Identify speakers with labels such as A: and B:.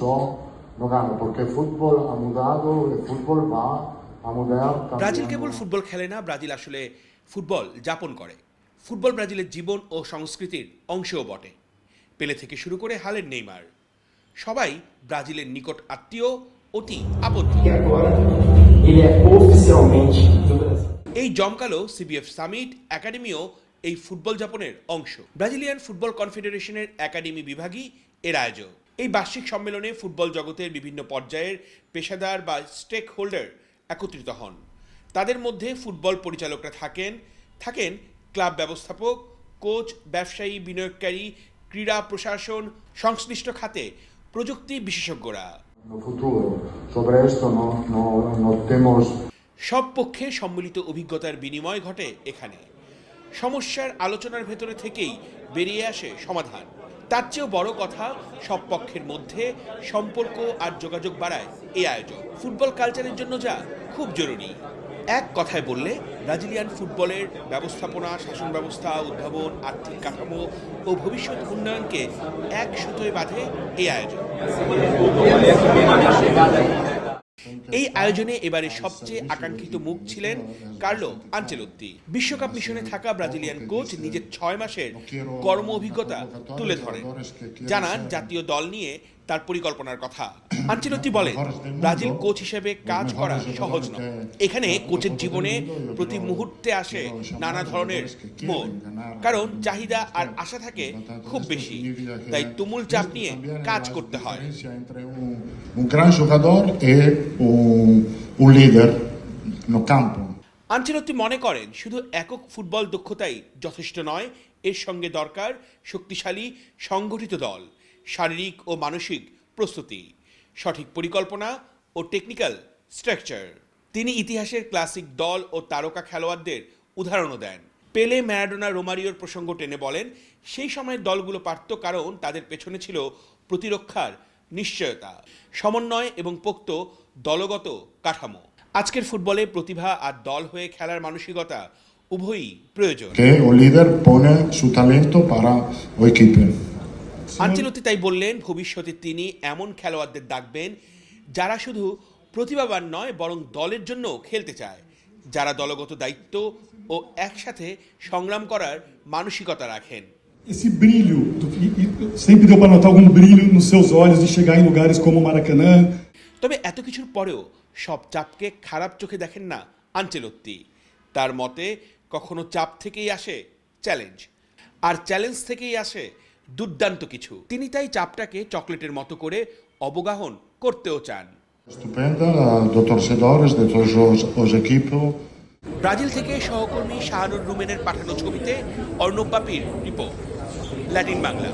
A: no gano, porque el fútbol ha mudado, el fútbol va a mudar también.
B: Brazil cable football খেলে না Brazil আসলে football যাপন করে। Football ব্রাজিলের জীবন ও সংস্কৃতির অংশও বটে। পেলে থেকে শুরু করে হালের নেইমার। সবাই ব্রাজিলের নিকট আত্মীয় অতি আপত্তি. এই জমকালো সিবিএফ সামিট একাডেমিও এই ফুটবল যাপনের অংশ। ব্রাজিলিয়ান ফুটবল কনফেডারেশনের একাডেমি বিভাগই এর আয়োজক। এই বার্ষিক সম্মেলনে ফুটবল জগতের বিভিন্ন পর্যায়ের পেশাদার বা স্টেক হোল্ডার একত্রিত হন। তাদের মধ্যে ফুটবল পরিচালকরা থাকেন থাকেন ক্লাব ব্যবস্থাপক কোচ ব্যবসায়ী বিনিয়োগকারী ক্রীড়া প্রশাসন সংশ্লিষ্ট খাতে প্রযুক্তি বিশেষজ্ঞরা। সব পক্ষে সম্মিলিত অভিজ্ঞতার বিনিময় ঘটে এখানে। সমস্যার আলোচনার ভেতরে থেকেই বেরিয়ে আসে সমাধান। তার চেয়েও বড় কথা সব পক্ষের মধ্যে সম্পর্ক আর যোগাযোগ বাড়ায় এই আয়োজন ফুটবল কালচারের জন্য যা খুব জরুরি। এক কথায় বললে, ব্রাজিলিয়ান ফুটবলের ব্যবস্থাপনা, শাসন ব্যবস্থা, উদ্ভাবন, আর্থিক কাঠামো ও ভবিষ্যৎ উন্নয়নকে এক সুতোয় বাঁধে এই আয়োজন এই আয়োজনে এবারে সবচেয়ে আকাঙ্ক্ষিত মুখ ছিলেন কার্লো আঞ্চেলত্তি। বিশ্বকাপ মিশনে থাকা ব্রাজিলিয়ান কোচ নিজের ছয় মাসের কর্ম অভিজ্ঞতা তুলে ধরেন। জানান জাতীয় দল নিয়ে তার পরিকল্পনার কথা। আঞ্চেলত্তি বলেন, ব্রাজিল কোচ হিসেবে কাজ করা সহজ নয়। এখানে কোচের জীবনে প্রতি মুহূর্তে আসে নানা ধরনের মোড় কারণ চাহিদা আর আশা থাকে খুব বেশি। তাই তুমুল চাপ নিয়ে কাজ করতে হয়. আঞ্চেলত্তি মনে করেন, শুধু একক ফুটবল দক্ষতাই যথেষ্ট নয়, এর সঙ্গে দরকার শক্তিশালী, সংগঠিত দল, শারীরিক ও মানসিক প্রস্তুতি। সঠিক পরিকল্পনা ও টেকনিক্যাল স্ট্রাকচার তিনি ইতিহাসের ক্লাসিক দল ও তারকা খেলোয়াড়দের উদাহরণও দেন। পেলে, ম্যারাডোনা, রোমারিওর প্রসঙ্গ টেনে বলেন, সেই সময়ের দলগুলো পারত কারণ তাদের পেছনে ছিল প্রতিরক্ষার নিশ্চয়তা, সমন্বয় এবং পোক্ত দলগত কাঠামো। আজকের ফুটবলে প্রতিভা আর দল হয়ে খেলার মানসিকতা উভয়ই প্রয়োজন। আঞ্চেলতি তাই বললেন ভবিষ্যতে তিনি এমন খেলোয়াড়দের ডাকবেন যারা শুধু প্রতিভাবান নয় বরং দলের জন্য খেলতে চায়। যারা দলগত দায়িত্ব ও একসাথে সংগ্রাম করার মানসিকতা রাখেন।
C: Esse brilho, sempre deu para notar algum brilho nos seus olhos de chegar em lugares como Maracanã,
B: তবে এত কিছুর পরেও সব চাপকে খারাপ চোখে দেখেন না আঞ্চেলত্তি। তার মতে কখনো চাপ থেকেই আসে চ্যালেঞ্জ আর চ্যালেঞ্জ থেকেই আসে দুর্দান্ত কিছু। তিনি তাই চাপটাকে চকলেটের মতো করে অবগাহন করতেও চান. ব্রাজিল থেকে সহকর্মী শাহরুর রুমেনের পাঠানো ছবিতে অর্ণব বাপির রিপোর্ট। ল্যাটিন বাংলা।